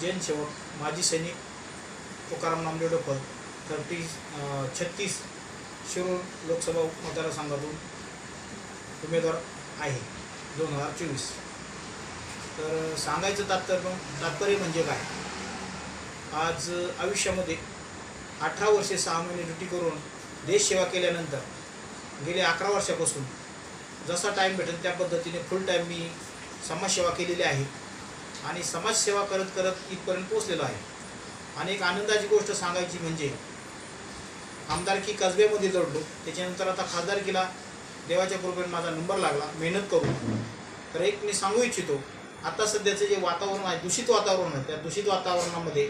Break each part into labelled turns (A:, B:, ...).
A: जैन सेवक माजी सैनिक तुकाराम नामदेव डोकर थर्टी छत्तीस शिरूर लोकसभा मतदारसंघातून उमेदवार आहे दोन हजार चोवीस. तर सांगायचं तात्पर्य तात्पर्य म्हणजे काय? आज आयुष्यामध्ये अठरा वर्षे सहा महिने ड्युटी करून देशसेवा केल्यानंतर गेले अकरा वर्षापासून जसा टाईम भेटेल त्या पद्धतीने फुल टाईम मी समाजसेवा केलेली आहे. आणि समाजसेवा करत करत इथपर्यंत पोचलेलो आहे. आणि एक आनंदाची गोष्ट सांगायची म्हणजे आमदारकी कसब्यामध्ये लढलो त्याच्यानंतर आता खासदारकीला देवाच्या कृपेने माझा नंबर लागला मेहनत करून. तर एक मी सांगू इच्छितो आता सध्याचं जे वातावरण आहे दूषित वातावरण आहे त्या दूषित वातावरणामध्ये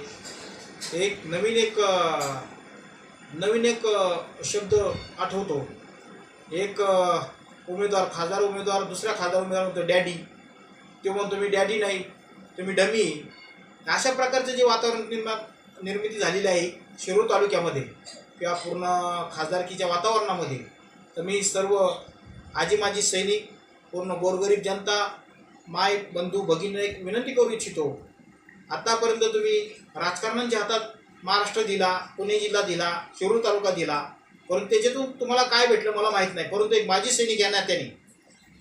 A: एक नवीन एक नवीन एक शब्द आठवतो. एक उमेदवार खासदार उमेदवार दुसऱ्या खासदार उमेदवार म्हणतो डॅडी. तो म्हणतो मी डॅडी नाही. तुम्ही डमी. अशा प्रकारचं जे वातावरण निर्माण निर्मिती झालेली आहे शिरूर तालुक्यामध्ये किंवा पूर्ण खासदारकीच्या वातावरणामध्ये तर मी सर्व आजी माजी सैनिक पूर्ण गोरगरीब जनता माय बंधू भगिनी एक विनंती करू इच्छितो. आत्तापर्यंत तुम्ही राजकारणांच्या हातात महाराष्ट्र दिला पुणे जिल्हा दिला शिरूर तालुका दिला परंतु त्याच्यातून तुम्हाला काय भेटलं मला माहीत नाही परंतु एक माजी सैनिक या नात्याने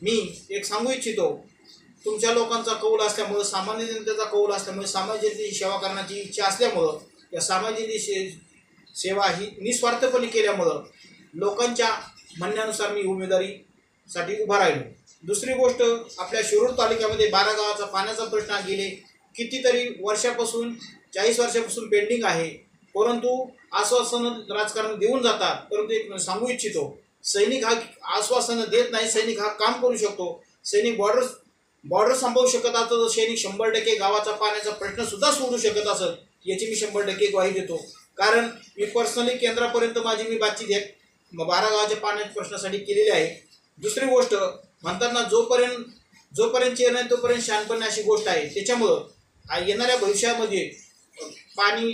A: मी एक सांगू इच्छितो तुमच्या लोकांचा कौल असल्यामुळं सामान्य जनतेचा कौल असल्यामुळे सामान्य जनतेची सेवा करण्याची इच्छा असल्यामुळं या सामाजिक से सेवा ही निस्वार्थपणे केल्यामुळं लोकांच्या म्हणण्यानुसार मी उमेदवारीसाठी उभा राहिलो. दुसरी गोष्ट आपल्या शिरूर तालुक्यामध्ये बारा गावाचा पाण्याचा प्रश्न गेले कितीतरी वर्षापासून चाळीस वर्षापासून पेंडिंग आहे. परंतु आश्वासनं राजकारण देऊन जातात. परंतु एक सांगू इच्छितो सैनिक हा आश्वासनं देत नाही सैनिक हा काम करू शकतो. सैनिक बॉर्डर बॉर्डर सांभाळू शकत असतं तर सैनिक शंभर टक्के गावाचा पाण्याचा प्रश्न सुद्धा सोडू शकत असत याची मी शंभर टक्के ग्वाही देतो. कारण मी पर्सनली केंद्रापर्यंत माझी मी बातचीत एक बारा गावाच्या पाण्याच्या प्रश्नासाठी केलेली आहे. दुसरी गोष्ट म्हणताना जोपर्यंत जोपर्यंत येणार नाही तोपर्यंत शानपणे अशी गोष्ट आहे. त्याच्यामुळं येणाऱ्या भविष्यामध्ये पाणी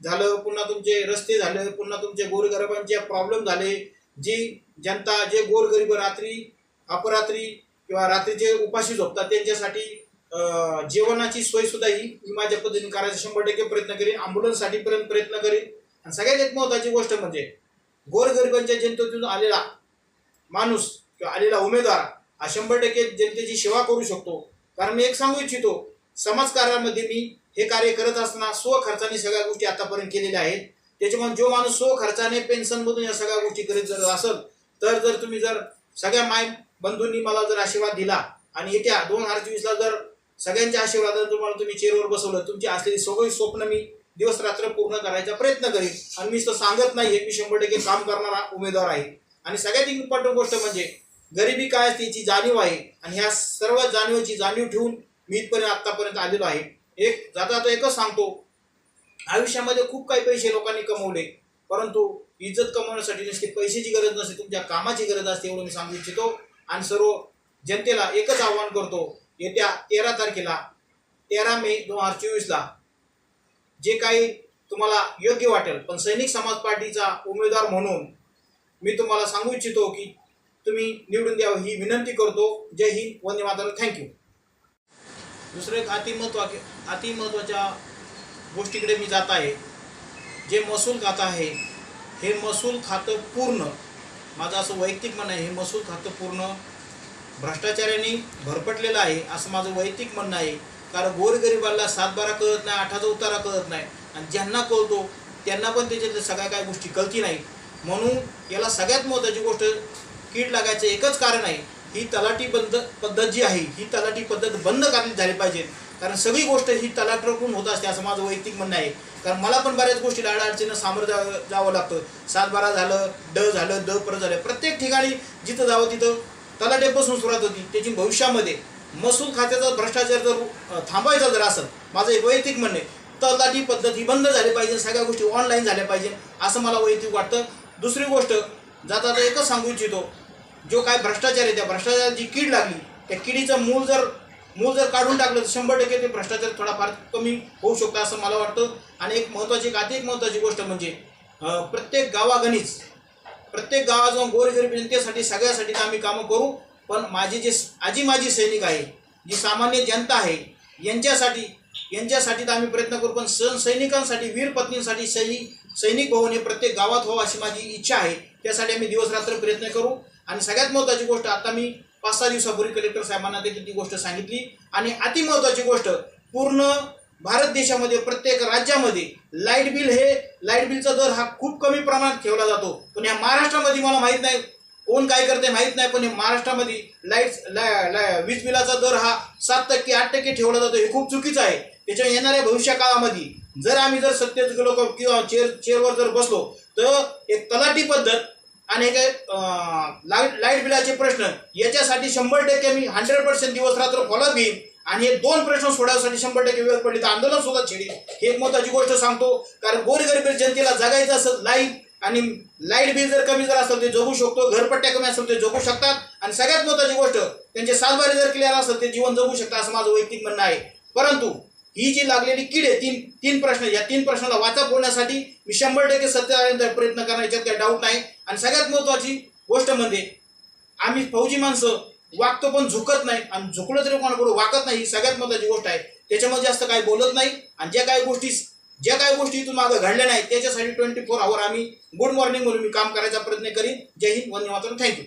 A: झालं पुन्हा तुमचे रस्ते झाले पुन्हा तुमचे गोरगरिबांचे प्रॉब्लेम झाले जी जनता जे गोरगरीब रात्री अपरात्री किंवा रात्रीचे उपाशी झोपतात त्यांच्यासाठी जेवणाची सोय सुद्धा ही मी माझ्या पद्धतीने करायचा. शंभर टक्के प्रयत्न करीन. ॲम्ब्युलन्ससाठी पर्यंत प्रयत्न करीन. आणि सगळ्यात एक महत्त्वाची गोष्ट म्हणजे गोरगरिबांच्या जनतेतून आलेला माणूस किंवा आलेला उमेदवार हा शंभर टक्के जनतेची सेवा करू शकतो. कारण मी एक सांगू इच्छितो समाजकार्यामध्ये मी हे कार्य करत असताना स्वखर्चाने सगळ्या गोष्टी आतापर्यंत केलेल्या आहेत. त्याच्यामुळे जो माणूस स्वखर्चाने पेन्शनमधून या सगळ्या गोष्टी करीत जर असेल तर जर तुम्ही जर सगळ्या माय बंधूंनी मला जर आशीर्वाद दिला आणि येत्या दोन हजार चोवीसला जर सगळ्यांच्या आशीर्वादाने तुम्हाला तुम्ही चेअरवर बसवलं तुमची असलेली सगळी स्वप्न मी दिवस रात्र पूर्ण करायचा प्रयत्न करेन. आणि मी तर सांगत नाहीये मी शंभर टक्के काम करणारा उमेदवार आहे. आणि सगळ्यात इम्पॉर्टंट गोष्ट म्हणजे गरिबी काय असते याची जाणीव आहे. आणि ह्या सर्व जाणीवची जाणीव ठेवून मी इथपर्यंत आत्तापर्यंत आलेलो आहे. एक जाता जाता एकच सांगतो आयुष्यामध्ये खूप काही पैसे लोकांनी कमवले परंतु इज्जत कमवण्यासाठी नसते पैशाची गरज नसते तुमच्या कामाची गरज असते एवढं मी सांगू इच्छितो. आणि सर्व जनतेला एकच आव्हान करतो येत्या तेरा तारखेला तेरा मे दोन हजार चोवीसला. जे काही तुम्हाला योग्य वाटेल पण सैनिक समाज पार्टीचा उमेदवार म्हणून मी तुम्हाला सांगू इच्छितो की तुम्ही निवडून द्यावं ही विनंती करतो. जय हिंद वंदे मातरम. थँक्यू दुसरं एक अतिमहत्वा अतिमहत्वाच्या गोष्टीकडे मी जात आहे. जे महसूल खातं आहे हे महसूल खातं पूर्ण माझं असं वैयक्तिक म्हणणं आहे हे महसूल खातं पूर्ण भ्रष्टाचाराने भरपटलेलं आहे असं माझं वैयक्तिक म्हणणं आहे. कारण गोरगरिबाला सातबारा कळत नाही आठाचा उतारा कळत नाही. आणि ज्यांना कळतो त्यांना पण त्याच्यातल्या सगळ्या काही गोष्टी कळती नाही म्हणून याला सगळ्यात महत्त्वाची गोष्ट कीड लागायचं एकच कारण आहे. ही तलाठी बंद पद्धत जी आहे ही तलाठी पद्धत बंद करण्यात झाली पाहिजे. कारण सगळी गोष्ट ही तलाठकडून होत असते असं माझं वैयक्तिक म्हणणं आहे. कारण मला पण बऱ्याच गोष्टी अडचणीनं सामोरं जा जावं लागतं. सातबारा झालं ड झालं द परत झालं. प्रत्येक ठिकाणी जिथं जावं तिथं तलाट्यापासून सुरुवात होती. त्याची भविष्यामध्ये महसूल खात्याचा भ्रष्टाचार जर थांबायचा जर असेल माझं एक वैयक्तिक म्हणणं आहे. तलाठी पद्धत ही बंद झाली पाहिजे सगळ्या गोष्टी ऑनलाईन झाल्या पाहिजे असं मला वैयक्तिक वाटतं. दुसरी गोष्ट जाता जाता एकच सांगू इच्छितो. जो काय भ्रष्टाचार आहे त्या भ्रष्टाचाराची कीड लागली त्या किडीचं मूळ जर मूळ जर काढून टाकलं तर शंभर टक्के ते भ्रष्टाचार थोडाफार कमी होऊ शकतो असं मला वाटतं. आणि एक महत्त्वाची एक अति महत्त्वाची गोष्ट म्हणजे प्रत्येक गावागणीच प्रत्येक गावात जाऊन गोरगरीब जनतेसाठी सगळ्यासाठी तर आम्ही कामं करू. पण माझी जे आजी माझी सैनिक आहे जी सामान्य जनता आहे यांच्यासाठी यांच्यासाठी तर आम्ही प्रयत्न करू. पण सण सैनिकांसाठी वीर पत्नींसाठी सैनिक सैनिक भवन हे प्रत्येक गावात व्हावं अशी माझी इच्छा आहे. त्यासाठी आम्ही दिवसरात्र प्रयत्न करू. आणि सगळ्यात महत्त्वाची गोष्ट आता मी पाच सहा दिवसापूर्वी कलेक्टर साहेबांना देखील ती गोष्ट सांगितली. आणि अति महत्त्वाची गोष्ट पूर्ण भारत देशामध्ये प्रत्येक राज्यामध्ये लाइट बिल हे लाइट बिलचा दर हा खूप कमी प्रमाणात ठेवला जातो. पण या महाराष्ट्रामध्ये मला माहीत नाही कोण काय करते माहीत नाही पण हे महाराष्ट्रामध्ये लाइट ला- ला- वीज बिलाचा दर हा सात टक्के आठ टक्के ठेवला जातो हे खूप चुकीचं आहे. त्याच्या येणाऱ्या भविष्य काळामध्ये जर आम्ही जर सत्तेत गेलो किंवा चेअर चेअरवर जर बसलो तर एक तलाठी पद्धत आणि काय लाइट लाइट बिलाचे प्रश्न. याच्यासाठी शंभर टक्के मी हंड्रेड पर्सेंट दिवस रात्र फॉलो घेईन. आणि हे दोन प्रश्न सोडवण्यासाठी शंभर टक्के वेळ पडली तर आंदोलन सुद्धा छेडी हे एक महत्वाची गोष्ट सांगतो. कारण गोरगरीब जनतेला जगायचं असं लाइट आणि लाइट बिल जर कमी जर असेल ते जगू शकतो. घरपट्ट्या कमी असेल ते जगू शकतात. आणि सगळ्यात महत्वाची गोष्ट त्यांचे सातबारे जर क्लिअर असेल ते जीवन जगू शकतात असं माझं वैयक्तिक म्हणणं आहे. परंतु ही जी लागलेली कीड आहे तीन तीन प्रश्न या तीन प्रश्नाला वाचा बोलण्यासाठी मी शंभर टक्के सत्य प्रयत्न करणार याच्यात काही डाऊट नाही. आणि सगळ्यात महत्वाची गोष्ट म्हणजे आम्ही फौजी माणसं वागतो पण झुकत नाही. आणि झुकलं तरी कोणाकडून वाकत नाही ही सगळ्यात महत्वाची गोष्ट आहे. त्याच्यामध्ये जास्त काही बोलत नाही. आणि ज्या काही गोष्टी ज्या काही गोष्टी इथून मागं घडल्या नाही त्याच्यासाठी ट्वेंटी फोर आवर आम्ही गुड मॉर्निंग म्हणून मी काम करायचा प्रयत्न करीन. जय हिंद वंदे Mataram. Thank you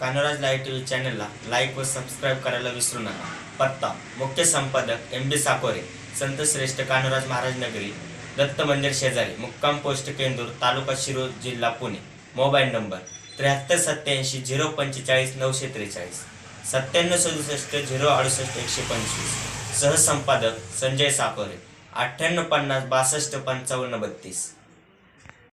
B: Kanoraj live T V चॅनलला लाईक व सबस्क्राईब करायला विसरू नका. पत्ता मुख्य संपादक एम बी साकोरे संत श्रेष्ठ कानोराज महाराज नगरी दत्त मंदिर शेजारी मुक्काम पोस्ट केंदूर तालुका शिरोळ जिल्हा पुणे. मोबाईल नंबर त्र्याहत्तर सत्याऐंशी झिरो पंचेचाळीस नऊशे त्रेचाळीस. सत्त्याण्णव सदुसष्ट झिरो अडुसष्ट एकशे पंचवीस. सहसंपादक संजय साकोरे अठ्ठ्याण्णव पन्नास बासष्ट पंचावन्न बत्तीस.